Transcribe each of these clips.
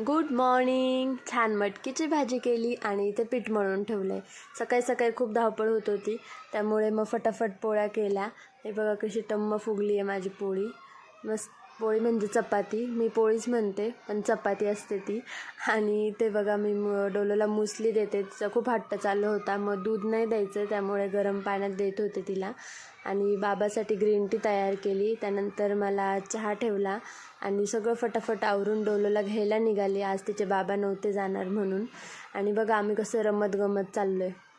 Good morning छान मटकीची भाजी केली आणि इथे पीठ मळून ठेवलं आहे सकाळी सकाळी खूप धावपळ होत होती त्यामुळे मग फटाफट पोळ्या केल्या. हे बघा कशी टम्म फुगली आहे माझी पोळी. मस्त पोळी म्हणजे चपाती. मी पोळीच म्हणते पण चपाती असते ती. आणि ते बघा मी डोलोला मुसली देते. तिचा खूप हट्ट चालू होता. मग दूध नाही द्यायचं त्यामुळे गरम पाण्यात देत होते तिला. आणि बाबासाठी ग्रीन टी तयार केली. त्यानंतर मला चहा ठेवला. आणि सगळं फटाफट आवरून डोलोला घ्यायला निघाली. आज तिचे बाबा नव्हते जाणार म्हणून. आणि बघा आम्ही कसं रमत गमत चाललो आहे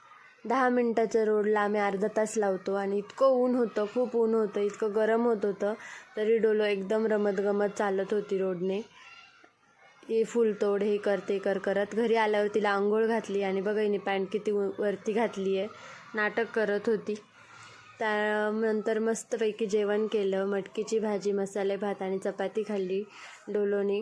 दहा मिनटाच्या रोडला आम्ही अर्धा तास लावतो आणि इतकं ऊन होतं खूप ऊन होतं इतकं गरम होत होतं तरी डोलो एकदम रमतगमत चालत होती रोडने. हे फुलतोड हे करते कर करत. घरी आल्यावर तिला आंघोळ घातली आणि बघा हिने पॅन्ट किती वरती घातली आहे नाटक करत होती. त्यानंतर मस्तपैकी जेवण केलं मटकीची भाजी मसाले भात आणि चपाती खाल्ली डोलोने.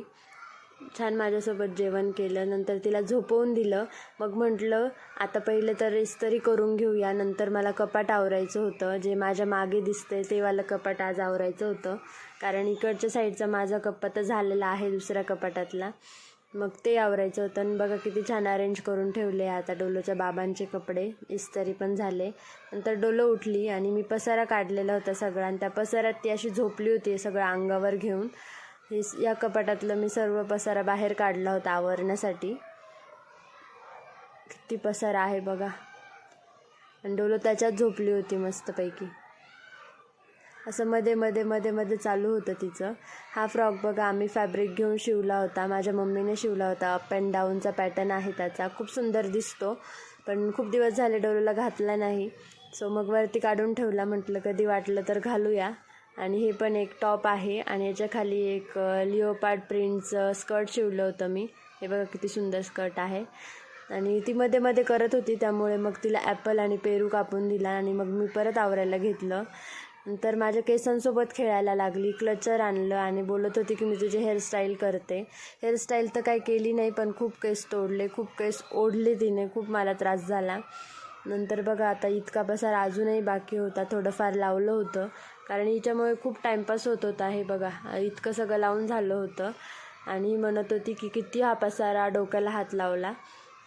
छान माझ्यासोबत जेवण केलं नंतर तिला झोपवून दिलं. मग म्हटलं आता पहिले तर इस्तरी करून घेऊया नंतर मला कपाट आवरायचं होतं. जे माझ्या मागे दिसते तेवालं कपाट आज आवरायचं होतं. कारण इकडच्या साईडचा माझा कपाट तर झालेला आहे दुसऱ्या कपाटातला. मग ते आवरायचं होतं. आणि बघा किती छान अरेंज करून ठेवले आता डोलोच्या बाबांचे कपडे. इस्तरी पण झाले. नंतर डोलो उठली आणि मी पसारा काढलेला होता सगळा. आणि त्या पसारात ती अशी झोपली होती सगळं अंगावर घेऊन. हे या कपाटातलं मी सर्व पसारा बाहेर काढला होता आवरण्यासाठी. किती पसारा आहे बघा. आणि डोलो त्याच्यात झोपली होती मस्तपैकी. असं मध्ये मध्ये मध्ये मध्ये चालू होतं तिचं. हा फ्रॉक बघा आम्ही फॅब्रिक घेऊन शिवला होता. माझ्या मम्मीने शिवला होता. अप अँड डाऊनचा पॅटर्न आहे त्याचा. खूप सुंदर दिसतो. पण खूप दिवस झाले डोलोला घातला नाही. सो मग वरती काढून ठेवला. म्हटलं कधी वाटलं तर घालूया. आणि हे पण एक टॉप आहे. आणि याच्या खाली एक लिओपार्ड प्रिंटचं स्कर्ट शिवलं होतं मी. हे बघा किती सुंदर स्कर्ट आहे. आणि ती मध्ये मध्ये करत होती त्यामुळे मग तिला ॲपल आणि पेरू कापून दिला आणि मग मी परत आवरायला घेतलं. नंतर माझ्या केसांसोबत खेळायला लागली क्लचर आणलं आणि बोलत होती की मी तुझी हेअरस्टाईल करते. हेअरस्टाईल तर काही केली नाही पण खूप केस तोडले खूप केस ओढले तिने खूप मला त्रास झाला. नंतर बघा आता इतका पसार अजूनही बाकी होता थोडंफार लावलं होतं. कारण हिच्यामुळे खूप टाईमपास होत होता हे बघा. इतकं सगळं लावून झालं होतं. आणि ही म्हणत होती की किती हा पसारा डोक्याला हात लावला.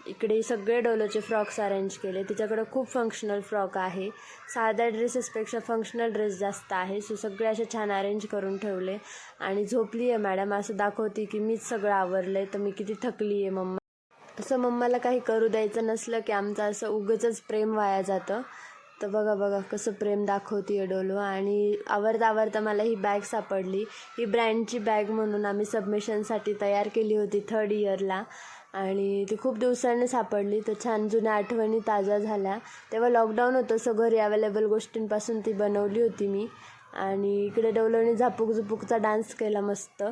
इकडे सगळे डोलोचे फ्रॉक्स अरेंज केले. तिच्याकडं खूप फंक्शनल फ्रॉक आहे. साध्या ड्रेसेसपेक्षा फंक्शनल ड्रेस जास्त आहे. सो सगळे असे छान अरेंज करून ठेवले. आणि झोपली आहे मॅडम असं दाखवते की मीच सगळं आवरलं आहे तर मी किती थकली आहे मम्मा. असं मम्माला काही करू द्यायचं नसलं की आमचं असं उगंच प्रेम वाया जातं. तर बघा बघा कसं प्रेम दाखवते डोलो. आणि आवडता आवरता मला ही बॅग सापडली. ही ब्रँडची बॅग म्हणून आम्ही सबमिशनसाठी तयार केली होती थर्ड इयरला आणि ती खूप दिवसांनी सापडली. तर छान जुन्या आठवणी ताज्या झाल्या. तेव्हा लॉकडाऊन होतं सो घरी अवेलेबल गोष्टींपासून ती बनवली होती मी. आणि इकडे डोलोने झापूक झुपूकचा डान्स केला मस्त.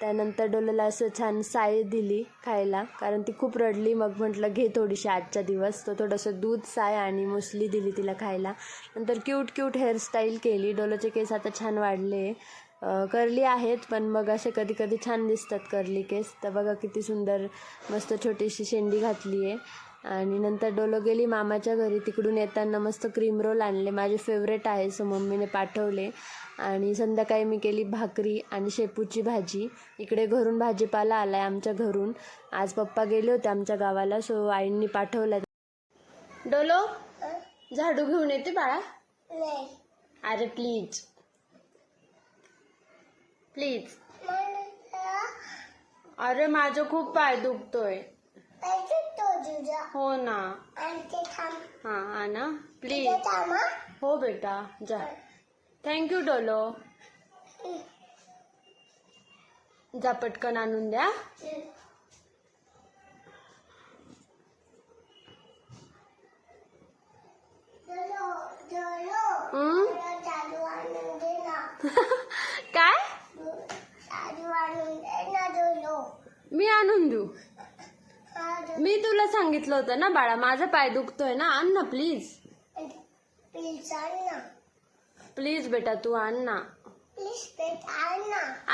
त्यानंतर डोलेला असं छान साय दिली खायला. कारण ती खूप रडली. मग म्हटलं घे थोडीशी आजचा दिवस. तर थोडंसं दूध साय आणि मुसली दिली तिला खायला. नंतर क्यूट क्यूट हेअरस्टाईल केली. डोलोचे केस आता छान वाढले. करली आहेत पण मग असे कधी कधी छान दिसतात करली केस. तर बघा किती सुंदर मस्त छोटीशी शेंडी घातली आहे आणि नंतर डोलो गेली मामाच्या घरी. तिकडून येताना मस्त क्रीम रोल आणले. माझे फेवरेट आहे सो मम्मीने पाठवले. आणि संध्याकाळी मी केली भाकरी आणि शेपूची भाजी. इकडे घरून भाजीपाला आला आहे आमच्या घरून. आज पप्पा गेले होते आमच्या गावाला सो आईंनी पाठवला. डोलो झाडू घेऊन येते बाळा. अरे प्लीज प्लीज अरे माझं खूप पाय दुखतोय. हो ना. हा हा ना. प्लीज हो. बेटा जा. Thank you Dolo. जा पटकन आणून द्या. हं? काय? मी आणून देऊ. मी तुला सांगितलं होतं ना बाळा माझा पाय दुखतोय ना आण ना प्लीज प्लीज बेटा तू आण ना.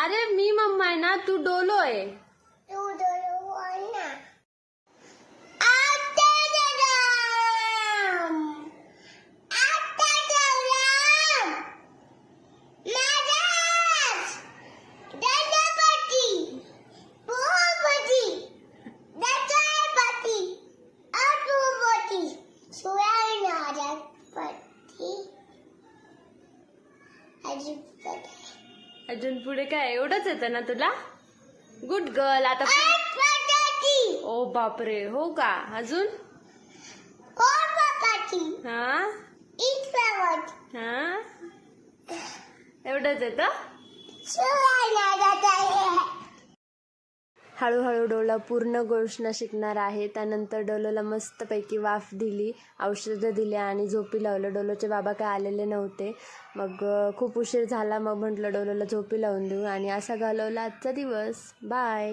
अरे मी मम्मा आहे ना तू डोलो आहे. अजून पुढे काय? एवढंच येतं ना तुला? गुड गर्ल आता ओ बापरे. हो का? अजून? हा हा? एवढंच येतं? हळूहळू डोला पूर्ण गोष्ण शिकणार आहे. त्यानंतर डोलोला मस्तपैकी वाफ दिली औषधं दिली आणि झोपी लावलं. डोलोचे बाबा काय आलेले नव्हते. मग खूप उशीर झाला. मग म्हटलं डोलोला झोपी लावून देऊ आणि असा घालवला आजचा दिवस. बाय